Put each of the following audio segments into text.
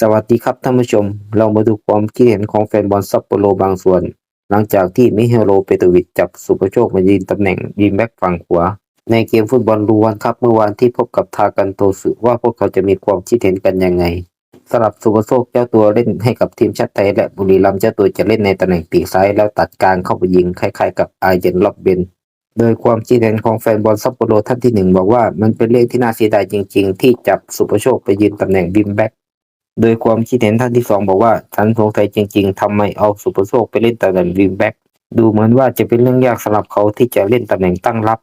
สวัสดีครับท่านผู้ชม เรามาดูความคิดเห็นของแฟนบอลซัปโปโรบางส่วน หลังจากที่มิเฮโลเปโตวิชจับสุปโชคมายืนตำแหน่งดีแบ็กฝั่งขวาในเกมฟุตบอลลูวันครับเมื่อวานที่พบกับทากันโตสึว่าพวกเขาจะมีความคิดเห็นกันยังไงสำหรับสุปโชคเจ้าตัวเล่นให้กับทีมชาติไทยและบุรีรัมย์เจ้าตัวจะเล่นในตำแหน่งปีกซ้ายแล้วตัดกลางเข้าไปยิงคล้ายๆ กับอาเจนล็อบเบนโดยความคิดเห็นของแฟนบอลซัปโปโรท่านที่หนึ่งบอกว่ามันเป็นเรื่องที่น่าเสียดายจริง ๆ ที่จับสุปโชคไปยืนตำแหน่งบิมแบ็ก โดยความคิดเห็นท่านที่สองบอกว่าฉันสงสัยจริง ๆทำไมเอาสุปโชคไปเล่นตำแหน่งวิงแบ็กดูเหมือนว่าจะเป็นเรื่องยากสำหรับเขาที่จะเล่นตำแหน่งตั้งรับ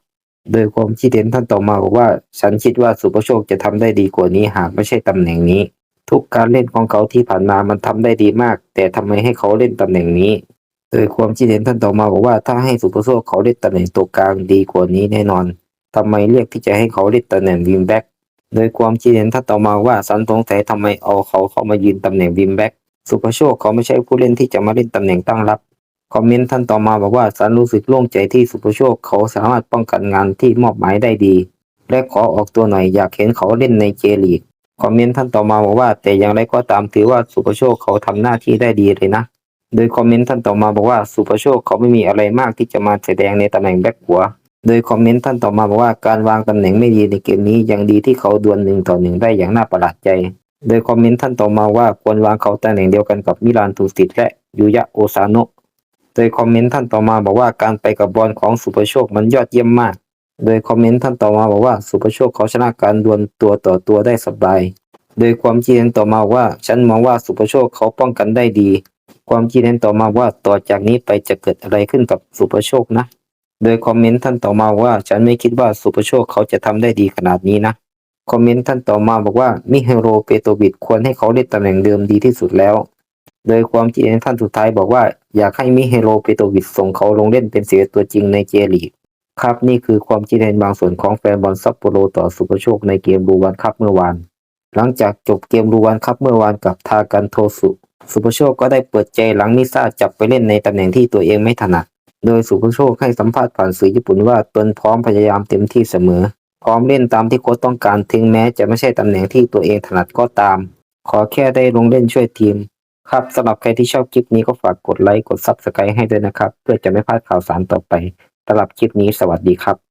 โดยความคิดเห็นท่านต่อมาบอกว่า ฉันคิดว่าสุปโชคจะทำได้ดีกว่านี้หากไม่ใช่ตำแหน่งนี้ ทุกการเล่นของเขาที่ผ่านมามันทำได้ดีมาก แต่ทำไมให้เขาเล่นตำแหน่งนี้ โดยความคิดเห็นท่านต่อมาบอกว่าถ้าให้สุปโชคเขาเล่นตำแหน่งตัวกลางดีกว่านี้แน่นอนทำไมเลือกที่จะให้เขาเล่นตำแหน่งวิงแบ็ก โดยความคิดเห็นท่านต่อมาว่าสันสงสัยทำไมเอาเขาเข้ามายืนตำแหน่งวิมแบ็กสุภโชคเขาไม่ใช่ผู้เล่นที่จะมาเล่นตำแหน่งตั้งรับคอมเมนต์ท่านต่อมาบอกว่าสันรู้สึกโล่งใจที่สุภโชคเขาสามารถป้องกันงานที่มอบหมายได้ดี และขอออกตัวหน่อยอยากเห็นเขาเล่นในเจลีกคอมเมนต์ท่านต่อมาบอกว่า แต่อย่างไรก็ตามถือว่าสุภโชคเขาทำหน้าที่ได้ดีเลยนะ โดยคอมเมนต์ท่านต่อมาบอกว่าสุภโชคเขาไม่มีอะไรมากที่จะมาแสดงในตำแหน่งแบ็คหัว โดยคอมเมนต์ท่านต่อมาบอกว่าการวางตำแหน่งไม่ดีในเกมนี้ยังดีที่เขาดวลหนึ่งต่อหนึ่งได้อย่างน่าประหลาดใจ โดยคอมเมนต์ท่านต่อมาว่าควรวางเขาตำแหน่งเดียวกันกับมิลานทูสิตและยูยะโอซาโนะโดยคอมเมนต์ท่านต่อมาบอกว่าการไปกับบอลของสุภโชคมันยอดเยี่ยมมาก โดยคอมเมนต์ท่านต่อมาบอกว่าสุภโชคเขาชนะการดวลตัวต่อตัวได้สบาย โดยความคิดเห็นต่อมาว่าฉันมองว่าสุภโชคเขาป้องกันได้ดี ความคิดเห็นต่อมาว่าต่อจากนี้ไปจะเกิดอะไรขึ้นกับสุภโชคนะ โดยคอมเมนต์ท่านต่อมาว่าฉันไม่คิดว่าสุปโชคเขาจะทำได้ดีขนาดนี้นะ คอมเมนต์ท่านต่อมาบอกว่ามิเฮโรเปโตวิดควรให้เขาเล่นตำแหน่งเดิมดีที่สุดแล้ว โดยความคิดเห็นท่านสุดท้ายบอกว่าอยากให้มิเฮโรเปโตวิดส่งเขาลงเล่นเป็นเสียตัวจริงในเจลีกครับนี่คือความคิดเห็นบางส่วนของแฟนบอลซัปโปโรต่อสุปโชคในเกมรูวันคัพเมื่อวาน หลังจากจบเกมรูวันคัพเมื่อวานกับทากันโทสุสุปโชคก็ได้เปิดใจหลังมิซ่าจับไปเล่นในตำแหน่งที่ตัวเองไม่ถนัด โดยสุภโชคให้สัมภาษณ์ผ่านสื่อญี่ปุ่นว่าตนพร้อมพยายามเต็มที่เสมอ พร้อมเล่นตามที่โค้ชต้องการถึงแม้จะไม่ใช่ตำแหน่งที่ตัวเองถนัดก็ตาม ขอแค่ได้ลงเล่นช่วยทีม ครับสำหรับใครที่ชอบคลิปนี้ก็ฝากกดไลค์กดซับสไครต์ให้ด้วยนะครับ เพื่อจะไม่พลาดข่าวสารต่อไปสำหรับคลิปนี้สวัสดีครับ